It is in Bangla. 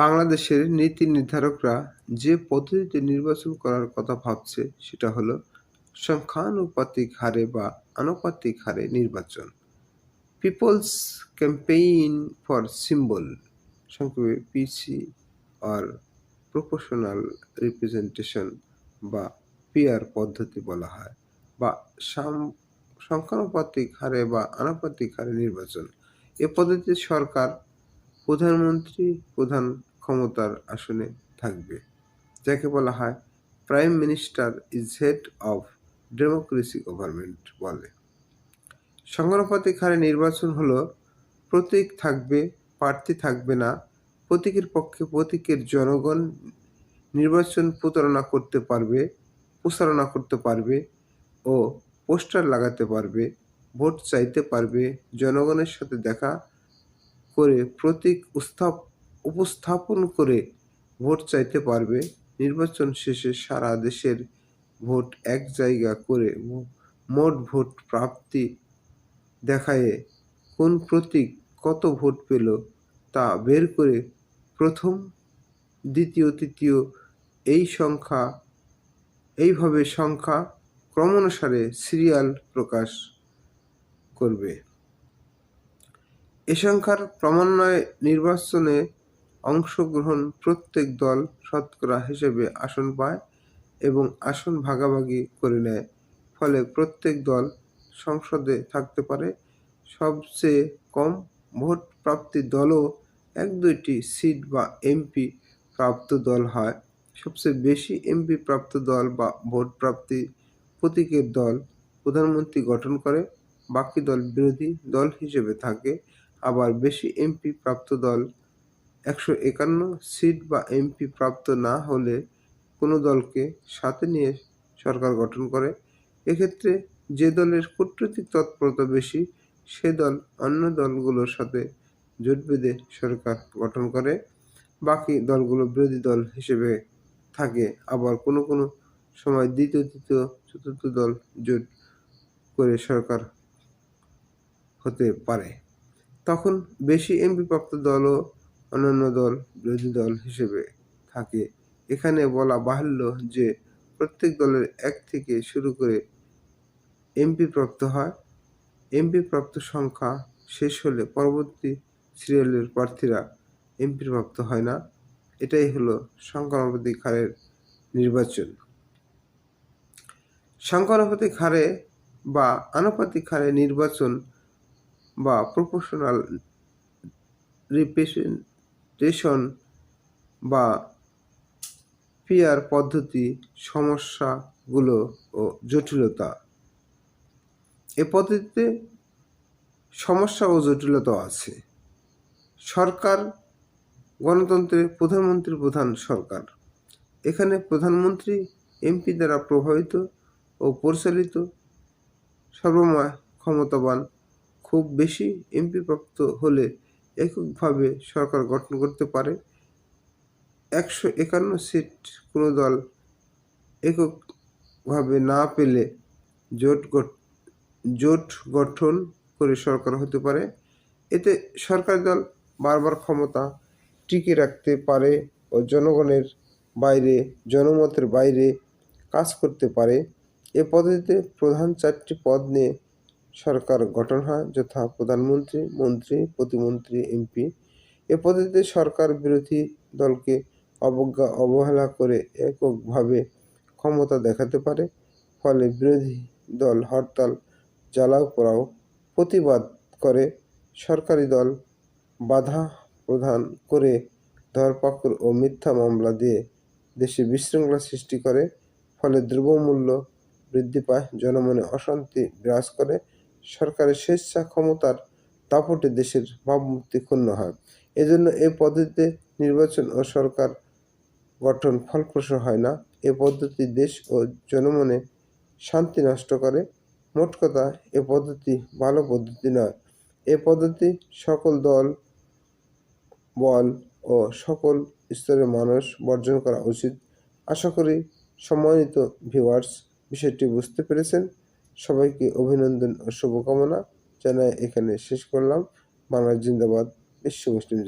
বাংলাদেশের নীতি নির্ধারকরা যে পদ্ধতিতে নির্বাচন করার কথা ভাবছে, সেটা হলো সংখ্যানুপাতিক হারে বা আনুপাতিক হারে নির্বাচন। পিপলস ক্যাম্পেইন ফর সিম্বল সংক্ষেপে পিসি আর প্রপোর্শনাল রিপ্রেজেন্টেশন বা পিআর পদ্ধতি বলা হয় বা সংখ্যানুপাতিক হারে বা আনুপাতিক হারে নির্বাচন। এ পদ্ধতিতে সরকার প্রধানমন্ত্রী প্রধান ক্ষমতার আসনে থাকবে, যাকে বলা হয় prime minister is head of democracy government বলে। সংখ্যানুপাতিক হারে নির্বাচন হলো, প্রতীক থাকবে, প্রার্থী থাকবে না, প্রতীকের পক্ষে প্রতীকের জনগণ নির্বাচন প্রতারণা করতে পারবে, প্রচারণা করতে পারবে ও পোস্টার লাগাতে পারবে, ভোট চাইতে পারবে, জনগণের সাথে দেখা করে প্রতীক উপস্থাপন করে ভোট চাইতে পারবে। নির্বাচন শেষে সারা দেশের ভোট এক জায়গা করে মোট ভোট প্রাপ্তি দেখায়ে কোন প্রতীক কত ভোট পেল তা বের করে প্রথম, দ্বিতীয়, তৃতীয় এই সংখ্যা, এইভাবে সংখ্যা ক্রমানুসারে সিরিয়াল প্রকাশ করবে। এ সংখ্যার ক্রমান্বয়ে নির্বাচনে অংশগ্রহণ প্রত্যেক দল শতকরা হিসেবে আসন পায় এবং আসন ভাগাভাগি করে নেয়। ফলে প্রত্যেক দল সংসদে থাকতে পারে। সবচেয়ে কম ভোট প্রাপ্তি দলও এক দুইটি সিট বা এমপি প্রাপ্ত দল হয়। সবচেয়ে বেশি এমপি প্রাপ্ত দল বা ভোট প্রাপ্তি প্রতীকের দল প্রধানমন্ত্রী গঠন করে। বাকি দল বিরোধী দল হিসেবে থাকে। আবার বেশি এমপি প্রাপ্ত দল একশো একান্ন সিট বা এমপি প্রাপ্ত না হলে কোনো দলকে সাথে নিয়ে সরকার গঠন করে। এক্ষেত্রে যে দলের কূটনৈতিক তৎপরতা বেশি, সে দল অন্য দলগুলোর সাথে জোট বেঁধে সরকার গঠন করে। বাকি দলগুলো বিরোধী দল হিসেবে থাকে। আবার কোনো কোনো সময় দ্বিতীয়, তৃতীয়, চতুর্থ দল জোট করে সরকার হতে পারে। তখন বেশি এমপি প্রাপ্ত দলও অন্যান্য দল বিরোধী দল হিসেবে থাকে। এখানে বলা বাহুল্য যে প্রত্যেক দলের এক থেকে শুরু করে এমপি প্রাপ্ত হয়। এমপি প্রাপ্ত সংখ্যা শেষ হলে পরবর্তী সিরিয়ালের প্রার্থীরা এমপি প্রাপ্ত হয় না। এটাই হলো সংখ্যানুপাতিক হারের নির্বাচন। সংখ্যানুপাতিক হারে বা আনুপাতিক হারে নির্বাচন বা প্রপোর্শনাল রিপ্রেজেন্টেশন বা পিআর পদ্ধতি, সমস্যাগুলো ও জটিলতা। এ পদ্ধতিতে সমস্যা ও জটিলতা আছে। সরকার গণতন্ত্রের প্রধানমন্ত্রী প্রধান সরকার। এখানে প্রধানমন্ত্রী, এমপি দ্বারা প্রভাবিত ও পরিচালিত সর্বময় ক্ষমতাবান খুব বেশি এমপি প্রাপ্ত হলে এককভাবে সরকার গঠন করতে পারে। একশো একান্ন সিট কোনো দল এককভাবে না পেলে জোট জোট গঠন করে সরকার হতে পারে। এতে সরকারি দল বারবার ক্ষমতা টিকে রাখতে পারে ও জনগণের বাইরে, জনমতের বাইরে কাজ করতে পারে। এ পদ্ধতিতে প্রধান চারটি পদ নিয়ে সরকার গঠন হয়, যথা প্রধানমন্ত্রী, মন্ত্রী, প্রতিমন্ত্রী, এমপি। এ পদ্ধতিতে সরকার বিরোধী দলকে অবজ্ঞা, অবহেলা করে এককভাবে ক্ষমতা দেখাতে পারে। ফলে বিরোধী দল হরতাল, জ্বালাও পোড়াও, প্রতিবাদ করে সরকারি দল বাধা প্রদান করে ধরপাকড় ও মিথ্যা মামলা দিয়ে দেশে বিশৃঙ্খলা সৃষ্টি করে, ফলে দ্রব্যমূল্য বৃদ্ধি পায়, জনমনে অশান্তি বিরাজ করে সরকারের স্বেচ্ছা ক্ষমতার দাপটে দেশের ভাবমূর্তি ক্ষুণ্ণ হয়। এজন্য এই পদ্ধতিতে নির্বাচন ও সরকার গঠন ফলপ্রসূ হয় না। এ পদ্ধতি দেশ ও জনমনে শান্তি নষ্ট করে। মোট কথা, এ পদ্ধতি ভালো পদ্ধতি নয়। এ পদ্ধতি সকল দল, বল ও সকল স্তরের মানুষ বর্জন করা উচিত। আশা করি সম্মানিত ভিউয়ার্স, বিষয়টি বুঝতে পেরেছেন। সবাইকে অভিনন্দন ও শুভকামনা জানাই এখানে শেষ করলাম। বাংলা জিন্দাবাদ বিশ্ব মুসলিম